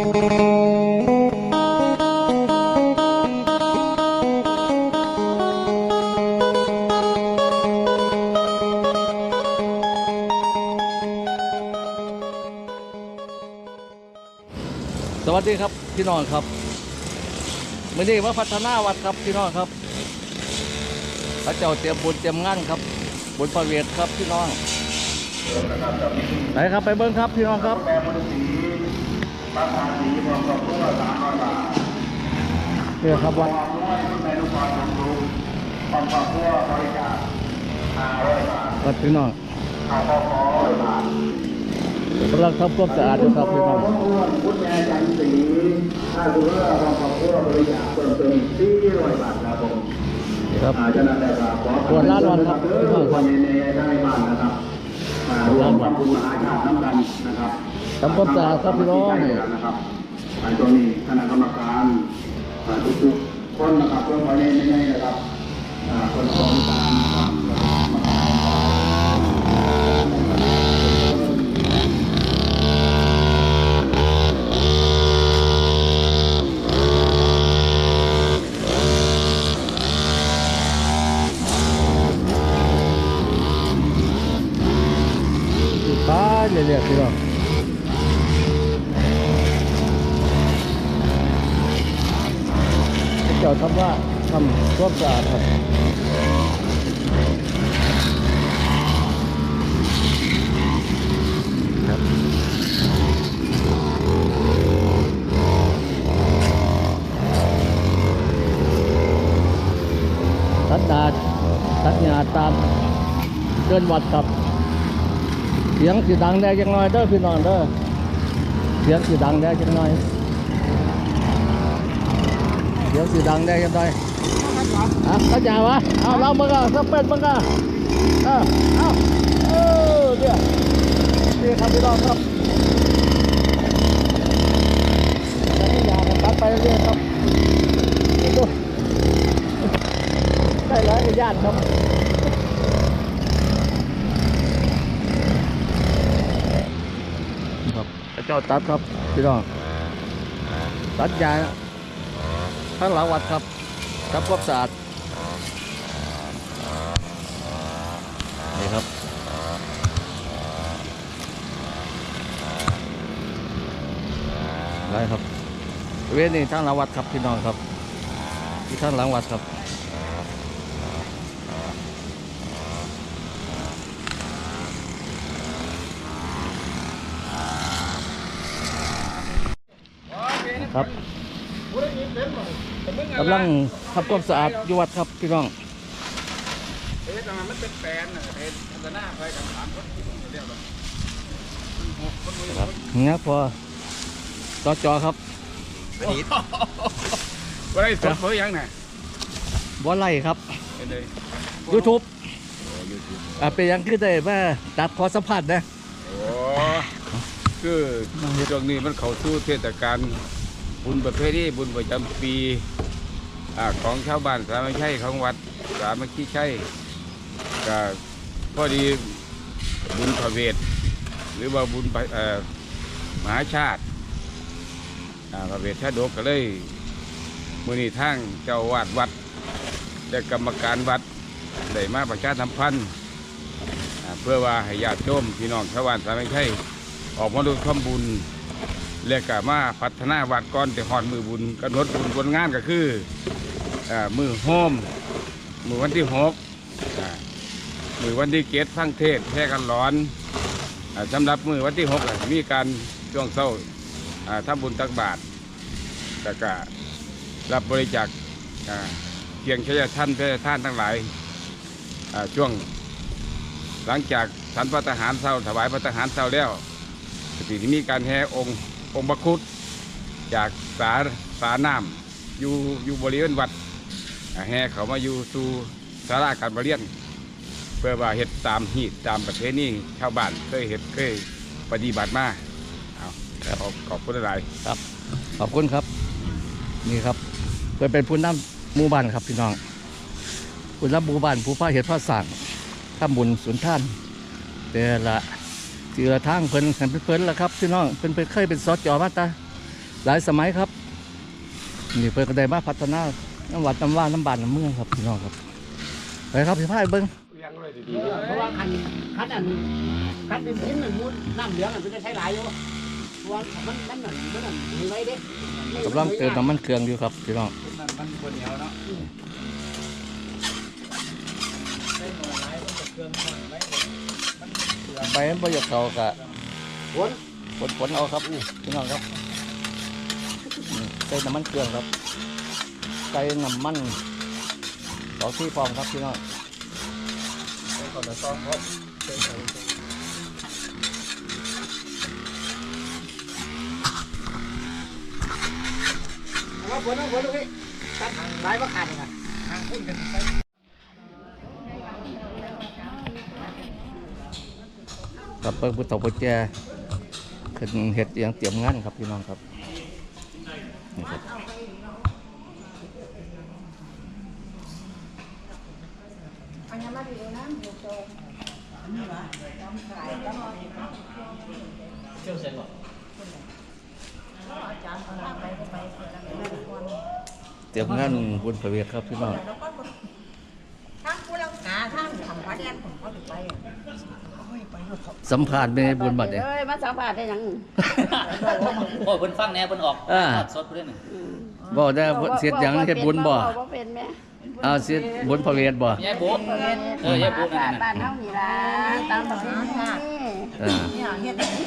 สวัสดีครับพี่น้องครับมื่อนี้มาพัฒนาวัดครับพี่น้องครับพระเจ้าเตรียมบุญเตรียมงานครับบุญประเวทครับพี่น้องไหนครับไปเบิ้งครับพี่น้องครับ เนี่ยครับวัดวัดพี่น้องกำลังทำความสะอาดอยู่ครับพี่น้องพุทธแม่จันสีถ้าดูเรื่องของความเพื่อบริจาคเพิ่มเติมสี่ร้อยบาทครับผมครับอาจจะนั่นแหละครับขอตรวจลาดวันครับพื่อคนในในในบ้านนะครับรวมกับคุณมหาชาติน้ำกันนะครับ ทำความสะอาดครับพี่น้องนะครับอันตัวนี้คณะกรรมการทุกๆคนนะครับเพื่อคนในในนะครับอ่าคนของการ ความสะอาดครับตัดดาตัดหญ้าตามเดินวัดครับ เสียงสีดังแดงจังหน่อยเด้อพี่น้องเด้อเสียงสีดังแดงจังหน่อยเสียงสีดังแดงจังหน่อย อะเข้าใจวะเอาเรามึงอะสเปนมึงอะเออเอาเออเนี่ยนี่ครับพี่น้องครับแล้วก็อยากกันตัดไปเรื่อยครับดูได้หลายกระยานครับครับเจ้าตัดครับพี่น้องตัดยาข้งหลังวัดครับ ทำความสะอาดนี่ครับไรครับ เวรนี่ท่างหลังวัดครับพี่น้องครับ ที่ท่างหลังวัดครับครับ กำลังทำความสะอาดอยู่วัดครับพี่น้องเอ๊ะตอนนั้นมันเป็นแปลนน่ะเอ๊ะอันตหน้าไปกันสามคนเรียกว่ามันหกคนมือครับงั้นพอจอจอครับว่าได้สดเพื่อยังน่ะบอไล่ครับเป็นเลย YouTube อ่าเป็นยังคือได้ว่าตัดขอสัมผัสนะโอ้คือช่วงนี้มันเข้าสู่เทศกาลบุญประเพณีบุญประจำปี อของชาวบ้านสามัคคีของวัดสามัคคีใช่ก็พอดีบุญพระเวทหรือว่าบุญพระเอ่อมหาชาติพระเวทชาดกก็เลยมือนีทางเจ้าวาดวัดและกรรมการวัดได้มาประชาสัมพันธ์เพื่อว่าให้ญาติโยมพี่น้องชาวบ้านสามัคคีออกมาดูทำบุญและก็มาพัฒนาวัดก่อนแต่หอดมือบุญกำหนดบุญบนงานก็คือ มือโฮมมือวันที่หกมือวันที่เกตฟังเทศแค่กันร้อนอสำหรับมือวันที่หกมีการช่วงเศร้าอ่าทำบุญตักบาตรแล้วก็รับบริจาคเพียงชยท่านชยท่านทั้งหลายช่วงหลังจากสันพระทหารเศร้าถวายพระทหารเศร้าแล้วก็สิมีการแห่องค์องค์บคุตจากสาสาน้ำอยู่อยู่บริเวณวัด แห่เขามาอยู่สู่สาราการประเรียน เพื่อว่าเห็ดตามหีดตามประเพณีชาวบ้านเคยเห็ดเคยปฏิบัติมาเอาขอบขอบคุณหลาย ครับ ขอบคุณครับ นี่ครับเพื่อเป็นผู้นำหมู่บ้านครับพี่น้องผู้นำหมู่บ้านผู้พาเหตุพาสั่งทำบุญสุนท่านเดี๋ยวละเจือทางเพิ่นเห็นเพิ่นละครับพี่น้องเพิ่นเพิ่นเคยเป็นสอจอมาตาหลายสมัยครับ นี่เพิ่นก็ได้มาพัฒนา น้ำวัดน้ำว่าน้ำบานน้ำเมืองครับพี่น้องครับไปครับพี่พายเบิ้งเพราะว่าคันคันอันคันเป็นชิ้นหนึ่งมุดน้ำเหลืองอันเป็นจะใช้หลายอยู่เพราะว่ามันมันนั่นมันนั่นมีไว้เด้กำลังเติมน้ำมันเครื่องอยู่ครับพี่น้องมันคนเหนียวเนาะไปบ่อยากเขากะผลผลผลเอาครับพี่น้องครับนี่ใส่น้ำมันเครื่องครับ ใส่น้ำมันสองที่ฟองครับพี่น้องว่าผลว่าผลลูกพี่ตัดหลายว่าขาดเลยค่ะครับเปิดบุตรบุตรแจขึ้นเห็ดเอียงเตรียมงานครับพี่น้องครับนี่ครับ เตรียมงานบุญพระเวทครับพี่น้องทั้งผู้ลังกาทั้งทำพระแดนผมก็ถึงไปอะสัมผัสเป็นไงบุญบัดเนี่ยเอ้ยมาสัมผัสได้ยังโอ้ยเพิ่นฟังแหน่เพิ่นออกอ่าทอดสดเพิ่นนี่บ่ได้เสียดหยังเฮ็ดบุญบ่บ่เป็นแม่ เอาเสียดบุญพระเวทบ่ยายโบเออยายโบนั่นบ้าน่ะนเฮานี่ล่ะตามประเพณีค่ะอ่า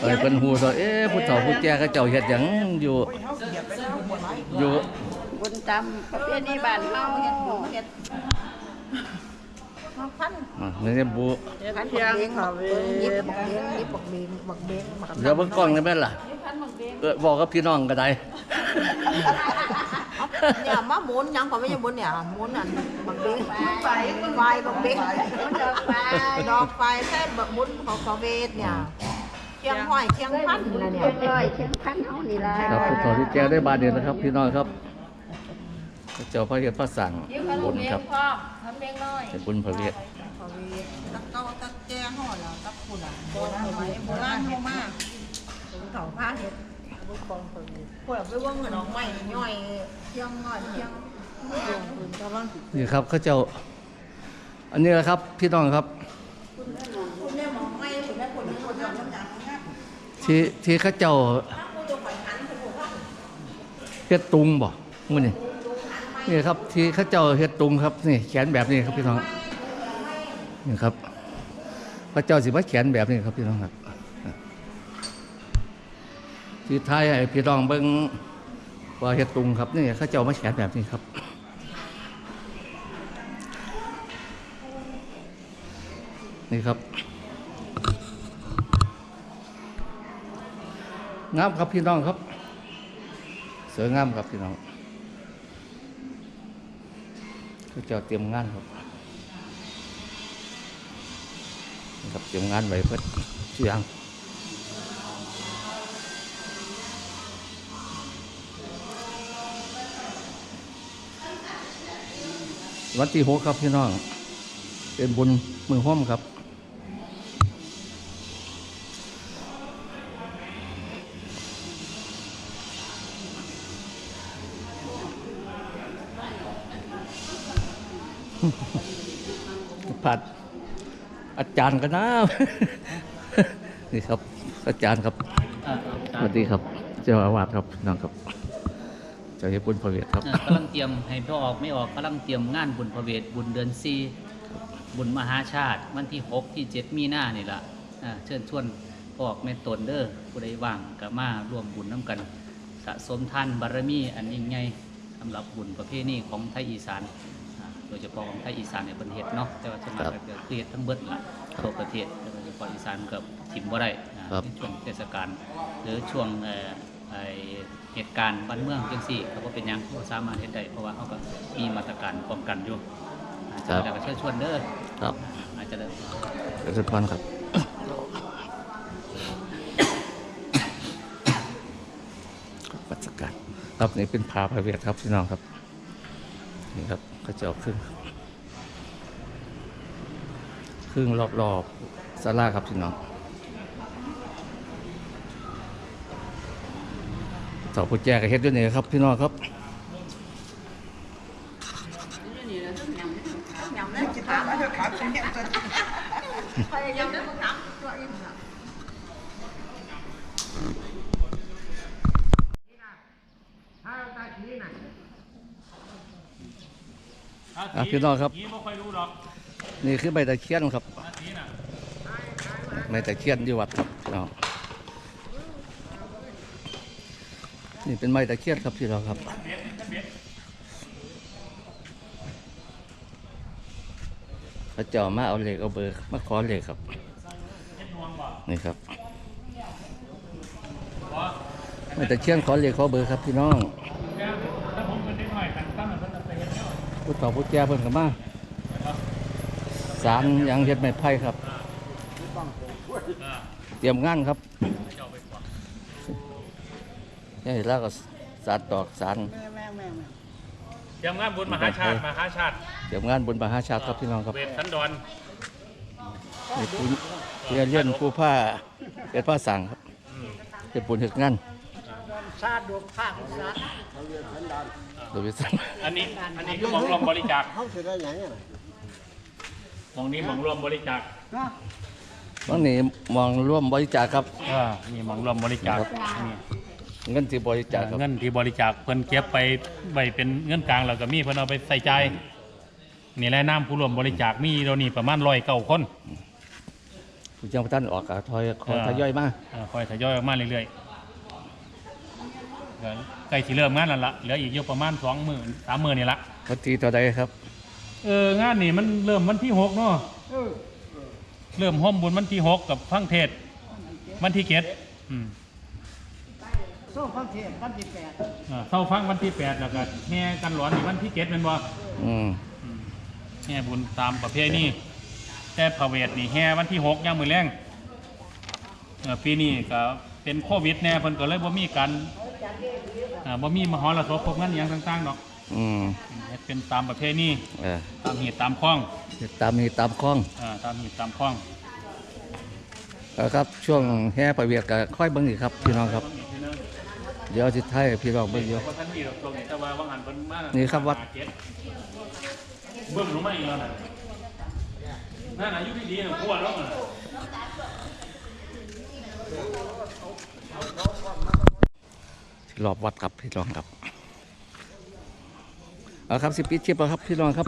เอ้ยเพิ่นฮู้ซะเอ๊ะผู้เฒ่าผู้แก่เขาเจ้าเฮ็ดหยังอยู่ อยู่บุญตามประเพณีบ้านเฮาเฮ็ดบุญเฮ็ดพันอ่านี่เนี่ยบุพันเพียงเขาเว้ยยิบบักเบงยิบบักเบงบักเบงบักเดี๋ยวเบิ่งกล้องได้แม่นล่ะเออบอกกับพี่น้องก็ได้ เนี่ยมาหมุนยังก็ไม่ใช่หมุนเนี่ยหมุนอันบักเบงไฟไฟบักเบงดอกไม้ดอกไฟแค่บักหมุนของเขาเวทเนี่ยเชียงห้อยเชียงพันนะเนี่ยเชียงร้อยเชียงพันเฮานี่ล่ะครับผู้เฒ่าผู้แก่ได้บาดเดียวนะครับพี่น้องครับเขาเจ้าพระเฮ็ดพระสั่งบุญครับเป็นบุญพระเวทเขาเวทตะเกาตะแจห่อแล้วตะคุณอะโบราณสมัยโบราณมากถึงเขาพาเห็ด บุญกองเขาเวทพวกไปว่างเงินออกใหม่ย่อยเชียงห้อยเชียงเชียงปืนกำลังนี่ครับเขาเจ้า อันนี้แหละครับ พี่น้องครับคุณได้หมองไม่คุณได้ผลผลทำน้ำหนักนะครับ ที่ที่เขาเจ้าเฮ็ดตุงบ่มื้อนี่นี่ครับ ที่เขาเจ้าเฮ็ดตุงครับนี่แขนแบบนี้ครับพี่น้องนี่ครับพระเจ้าสิมาแขนแบบนี้ครับพี่น้องครับ ที่ไทยให้พี่น้องเบิ่งว่าเฮ็ดตุงครับนี่เขาเจ้ามาแขนแบบนี้ครับนี่ครับงามครับพี่น้องครับสวยงามครับพี่น้องเขาเจ้าเตรียมงานครับครับเตรียมงานไว้เพื่อเชียง วันที่หกครับพี่น้อง เป็นบุญมือห้อมครับ ผัด อาจารย์กันนะนี่ครับ อาจารย์ครับอ่าสวัสดีครับ เจ้าอาวาสครับน้องครับเจ้าเฮ็ดบุญพระเวทครับเออกำลังเตรียมให้พ่อออกไม่ออกกำลังเตรียมงานบุญพระเวทบุญเดือนสี่บุญมหาชาติ วันที่หกที่เจ็ดมีนานี่ล่ะอ่าเชิญชวนพ่อออกแม่ตนเด้อผู้ใดว่างก็มาร่วมบุญน้ำกัน สะสมทานบารมีอันยิ่งใหญ่สำหรับบุญประเพณีของไทยอีสานอ่าโดยเฉพาะของไทยอีสานในยเพิ่นเฮ็ดเนาะแต่ว่าส่วนมากก็จะเฮ็ดทั้งเบิดล่ะทั่วประเทศแต่โดยเฉพาะอีสานก็ถิ่มบ่ได้อ่าครับในช่วงเทศกาลหรือช่วง เอ่อไอเหตุการณ์บ้านเมืองจังซี่เขาก็เป็นหยังเขาสามารถเฮ็ดได้เพราะว่าเขาก็มีมาตรการป้องกันอยู่อาจจะแล้วก็เชิญชวนเด้อครับอาจจะเด้อเจริญพรครับปัสการครับนี่เป็นพาพระเวทครับพี่น้องครับนี่ครับเขาจะเอาครึ่งครึ่งรอบๆศาลาครับพี่น้อง เสาผู้แจก็เฮ็ดด้วยนี่ครับพี่น้องครับยำแล้วจะถามแล้วจะถามฉันเนี่ยพยายามแล้วถามตัวเองถ้าเราตาทีน่ะพี่น้องครับ นี่คือใบตะเคียนครับนาทีน่ะใบตะเคียนที่วัดครับพี่ นี่เป็นไม้ตะเคียนครับพี่น้องครับพระเจ้ามาเอาเหล็กเอาเบอร์มาขอเหล็กครับ นี่ครับไม่แต่เชี่ยนขอเหล็กขอเบอร์ครับพี่น้องผู้ต่อผู้แก่เพิ่นกันมาสารยังเฮ็ดไม้ไผ่ครับ เตรียมงานครับ นี่แล้วก็สารตอกสารเตรียมงานบุญมหาชาติมหาชาติเตรียมงานบนบาหาชาติครับพี่น้องครับเวทสันดรนี่ผู้เรียนเรียนผู้ผ้าเป็นผ้าสั่งครับเป็นปุ่นเหตุงานชาติดวงภาคชาติโดยวิสัยอันนี้อันนี้คือหมองรวมบริจาคเขาสิได้หยังอะหมองนี้หมองรวมบริจาคนะบางนี้มองร่วมบริจาคครับอ่านี่หมองรวมบริจาคครับนี่ เงินที่บริจาคครับ เงินที่บริจาคเพิ่นเก็บไปไว้เป็นเงินกลางแล้วก็มีเพิ่นเอาไปใส่ใจายนี่แหละน้ำผู้รวมบริจาคมีเรานี่ประมาณร้อยเก้าคนผู้เจ้าท่านออกกะทอยขอทยอยมาเอ่อคอยทยอยออกมาเรื่อยๆก็ใกล้สิเริ่มงานแล้วล่ะเหลืออีกอยู่ประมาณสองหมื่นสามหมื่นนี่ละวันที่ต่อใดครับเอองานนี่มันเริ่มวันที่หกเนาะเริ่มห้อมบุญวันที่หกกับฟังเทศน์วันที่เจ็ดอืม โซ่ฟังเทศวันที่แปดอ่าเศร้าฟังวันที่แปดแล้วก็แห่กันหลอนนี่วันที่เจ็ดเป็นบ่อืมอืมแห่บุญตามประเพณีแต่พระเวทนี่แห่วันที่หกย่างมือแรงเอ่อปีนี้ก็เป็นโควิดแน่เพิ่นก็เลยบ่มีการอ่าบ่มีมหรสพพบงานอหย่างต่างๆดอกอืมเฮ็ดเป็นตามประเพณีเออตามเหตุตามข้องตามนี้ตามคล้องอ่าตามเหตุตามข้องแล้วครับ ช่วงแห่ประเวียดก็ค่อยเบิ่งอีกครับพี่น้องครับ เดี๋ยวสิไทยพี่น้องเบิ่งอยู่ว่าท่านมีดอกตรงนี้แต่ว่าว่างหันเพิ่นมานี่นี่ครับวัดเบิ่งรู้ไหมาอีกแล้วน่ะนั่นอายุดีๆน่ะพวดแล้วน่ะที่รอบวัดครับพี่น้องครับเอาครับสิปิดชิปแล้วครับพี่น้องครับ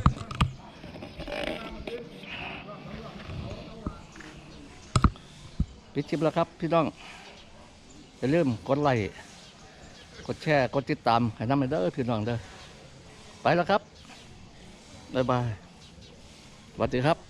ปิดชิปแล้วครับพี่น้องอย่าลืมกดไลค์ กดแชร์ กดติดตามให้น้ำมันเด้อพี่น้องเด้อ ไปแล้วครับ บ๊ายบายสวัสดีครับ